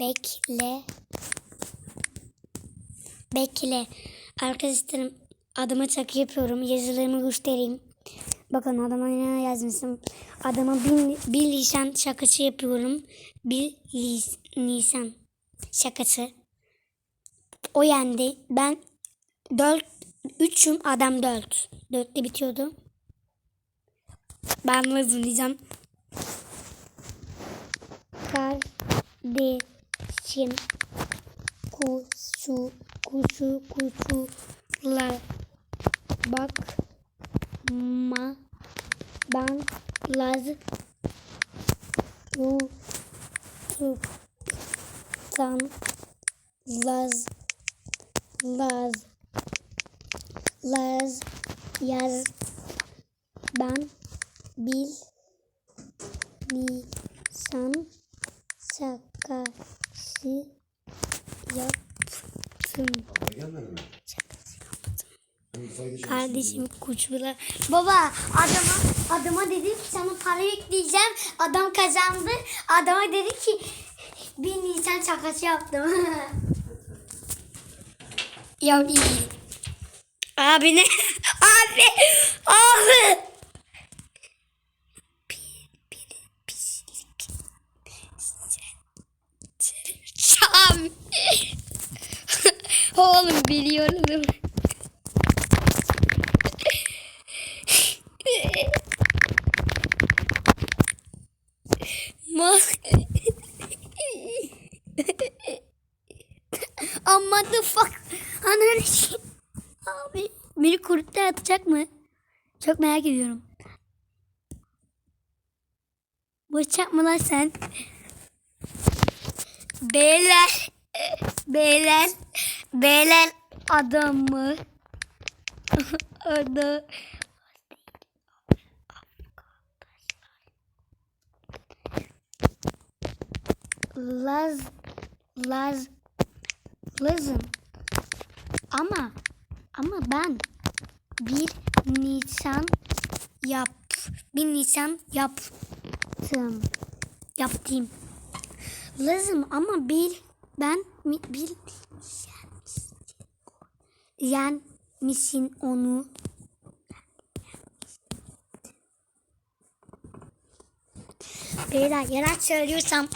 Bekle. Bekle. Arkadaşlarım adıma çakı yapıyorum. Yazılarımı göstereyim. Bakın adama ne yazmışım. Adama bir, bir lisan şakası yapıyorum. Bir lis, nisan şakası. O yendi. Ben dört, üçüm adam dört. Dörtte bitiyordu. Ben hazırlayacağım. Kardeşim kuşu kuşu kuşular bakma ben laz YouTube'dan laz laz laz yaz ben bil nisan şakası yaptım. Fayda şey- Kardeşim kuşbula. Baba adama adama dedim ki sana para yükleyeceğim. Adam kazandı. Adama dedi ki bir Nisan şakası yaptım. ya iyi. Abi ne? Abi! Abi! Bir, bir pislik. Abi. Oğlum biliyorum. Ma Amma the fuck. Ananı Abi beni kurtta atacak mı? Çok merak ediyorum. Boşacak mı lan sen? Beyler. Beyler. Beyler adamı. Adam. Laz Laz Lazım. Ama ama ben bir Nisan yap bir Nisan yaptım. Yaptım. Lazım ama bir ben mi, bir yen misin onu? Beyler yalan söylüyorsam